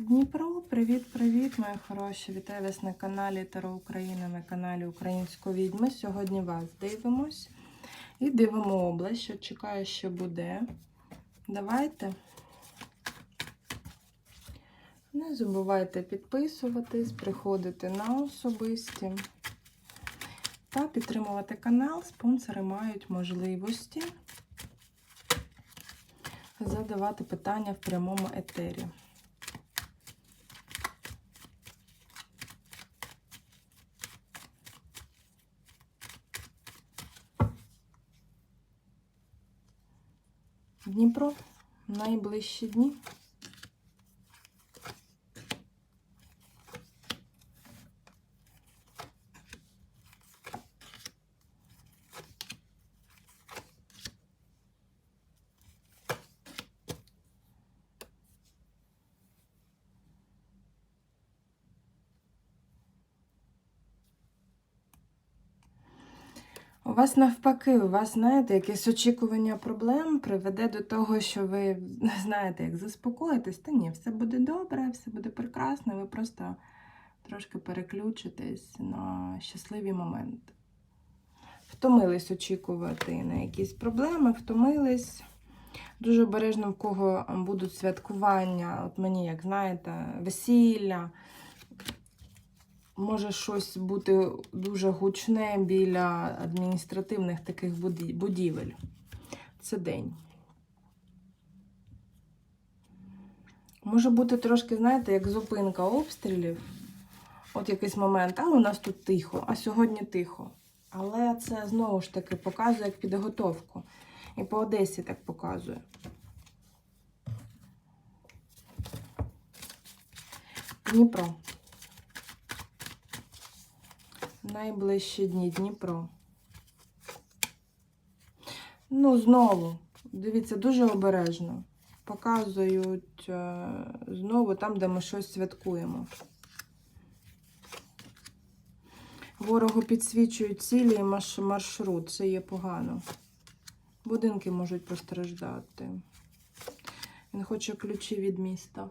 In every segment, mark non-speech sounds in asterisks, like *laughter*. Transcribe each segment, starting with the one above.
Дніпро, привіт-привіт, мої хороші! Вітаю вас на каналі Таро Україна, на каналі Української відьми. Сьогодні вас дивимось і дивимо область, що чекає, що буде. Давайте. Не забувайте підписуватись, приходити на особисті та підтримувати канал. Спонсори мають можливості задавати питання в прямому етері. Дніпро найближчі дні. У вас навпаки, у вас, знаєте, якесь очікування проблем приведе до того, що ви *laughs* знаєте, як заспокоїтесь. Та ні, все буде добре, все буде прекрасно, ви просто трошки переключитесь на щасливі моменти. Втомились очікувати на якісь проблеми, втомились. Дуже обережно, в кого будуть святкування. От мені, як знаєте, весілля. Може щось бути дуже гучне біля адміністративних таких будівель. Це день. Може бути трошки, знаєте, як зупинка обстрілів. От якийсь момент, а у нас тут тихо, а сьогодні тихо. Але це знову ж таки показує як підготовку. І по Одесі так показує. Дніпро. Найближчі дні Дніпро. Ну, знову, дивіться, дуже обережно. Показують е, знову там, де ми щось святкуємо. Ворогу підсвічують цілі і маршрут. Це є погано. Будинки можуть постраждати. Він хоче ключі від міста.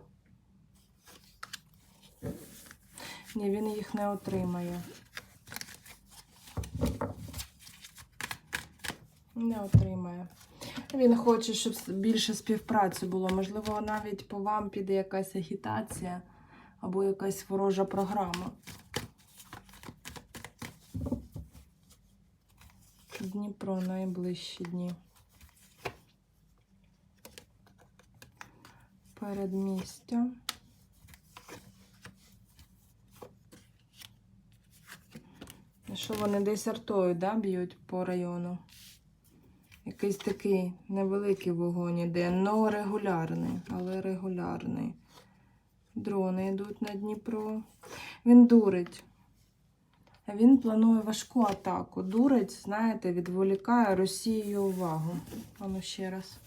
Ні, він їх не отримає. Не отримає. Він хоче, щоб більше співпраці було. Можливо, навіть по вам піде якась агітація або якась ворожа програма. Дніпро найближчі дні. Передмістя. Що вони десь артою, да, б'ють по району? Якийсь такий невеликий вогонь іде, но регулярний, але регулярний. Дрони йдуть на Дніпро. Він дурить. Він планує важку атаку. Дурить, знаєте, відволікає Росію увагу. Ану ще раз.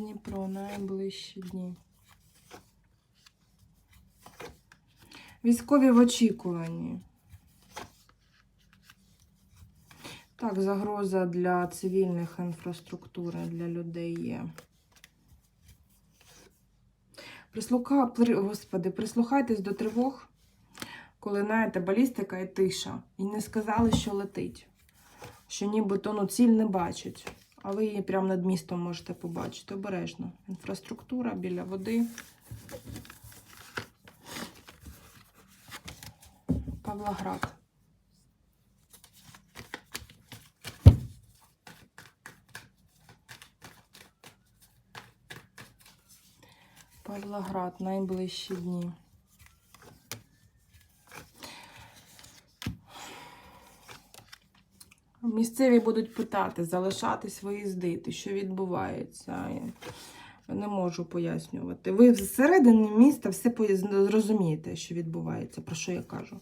Дніпро найближчі дні. Військові в очікуванні. Так, загроза для цивільних інфраструктури, для людей є. Прислуха, Господи, прислухайтесь до тривог, коли знаєте, балістика і тиша. І не сказали, що летить. Що нібито ну, ціль не бачать. А ви її прямо над містом можете побачити. Обережно. Інфраструктура біля води. Павлоград. Павлоград найближчі дні. Місцеві будуть питати, залишатись виїздити, що відбувається. Я не можу пояснювати. Ви зсередини міста все зрозумієте, що відбувається, про що я кажу.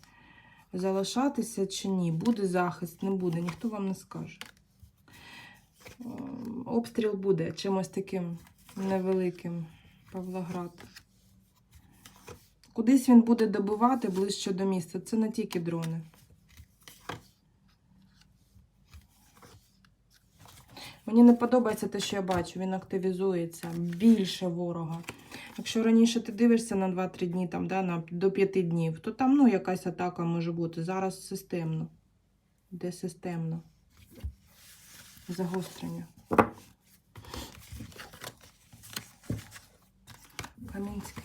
Залишатися чи ні, буде захист, не буде, ніхто вам не скаже. Ем, Обстріл буде чимось таким невеликим. Павлоград. Кудись він буде добивати ближче до міста. Це не тільки дрони. Мені не подобається те, що я бачу. Він активізується більше ворога. Якщо раніше ти дивишся на 2-3 дні, там, да, на, до 5 днів, то там ну, якась атака може бути. Зараз системно. Де системно? Загострення. Камінське.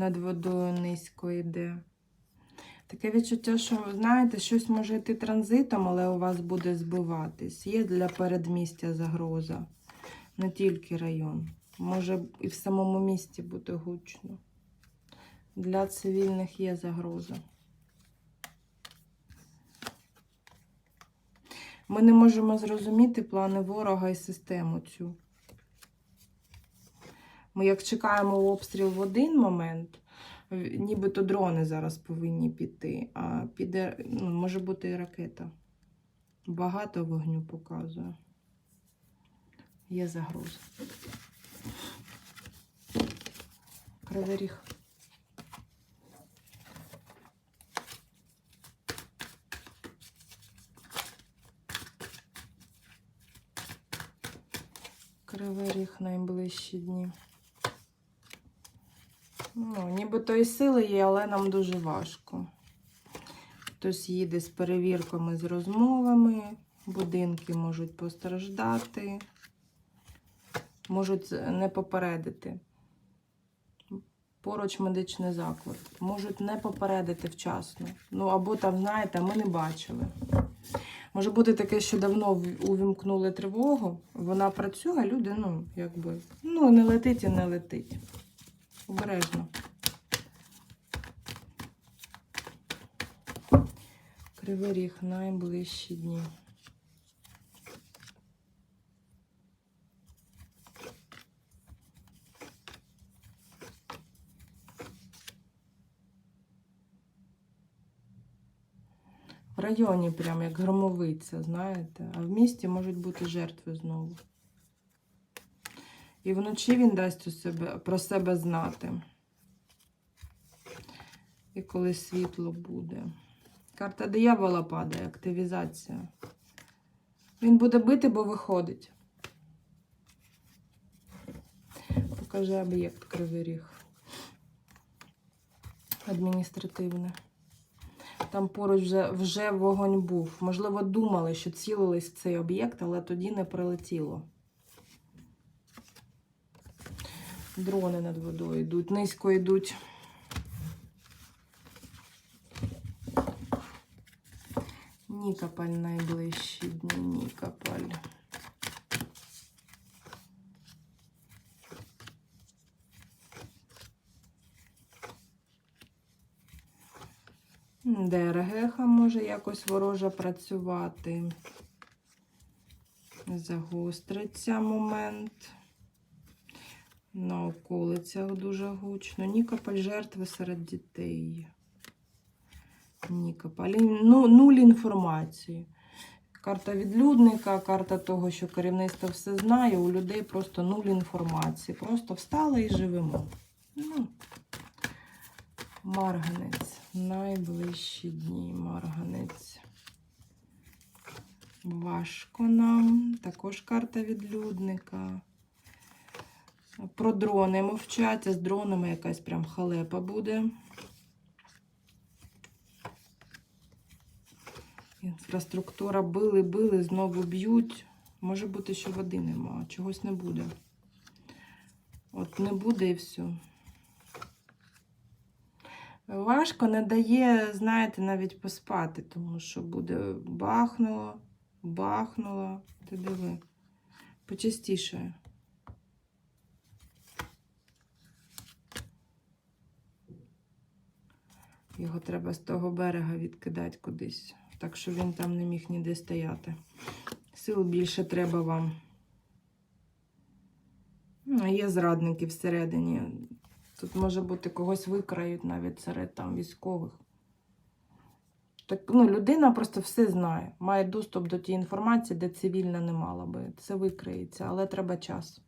Над водою низько йде. Таке відчуття, що, знаєте, щось може йти транзитом, але у вас буде збиватись. Є для передмістя загроза. Не тільки район. Може і в самому місті бути гучно. Для цивільних є загроза. Ми не можемо зрозуміти плани ворога і систему цю. Ми як чекаємо обстріл в один момент, нібито дрони зараз повинні піти, а піде, ну, може бути і ракета. Багато вогню показує. Є загроза. Кривий ріг. Кривий ріг найближчі дні. Ну, нібито і сили є, але нам дуже важко. Хтось їде з перевірками, з розмовами, будинки можуть постраждати, можуть не попередити. Поруч медичний заклад. Можуть не попередити вчасно. Ну, або там, знаєте, ми не бачили. Може бути таке, що давно увімкнули тривогу, вона працює, а люди, ну, якби, ну, не летить і не летить. Обережно. Кривий ріг найближчі дні. В районі прям як громовиця, знаєте, а в місті можуть бути жертви знову. І вночі він дасть у себе, про себе знати. І коли світло буде. Карта диявола падає, активізація. Він буде бити, бо виходить. Покажи об'єкт Кривий Ріг. Адміністративне. Там поруч вже, вже вогонь був. Можливо, думали, що цілились в цей об'єкт, але тоді не прилетіло. Дрони над водою йдуть, низько йдуть. Нікопаль найближчі дні, Нікопаль. ДРГХ може якось вороже працювати. Загостриться момент. На околицях дуже гучно. Нікополь жертви серед дітей. Нікополь. Ну, нуль інформації. Карта відлюдника, карта того, що керівництво все знає, у людей просто нуль інформації. Просто встали і живемо. Ну, Марганець. Найближчі дні Марганець. Важко нам. Також карта відлюдника. Про дрони мовчать, з дронами якась прям халепа буде. Інфраструктура били, били, знову б'ють. Може бути, що води нема, чогось не буде. От не буде і все. Важко не дає, знаєте, навіть поспати, тому що буде бахнуло, бахнуло. Ти диви. Почастіше. Його треба з того берега відкидати кудись, так що він там не міг ніде стояти. Сил більше треба вам. Ну, Є зрадники всередині. Тут може бути когось викрають навіть серед там військових. Так, ну, людина просто все знає, має доступ до тієї інформації, де цивільна не мала би. Це викриється, але треба час.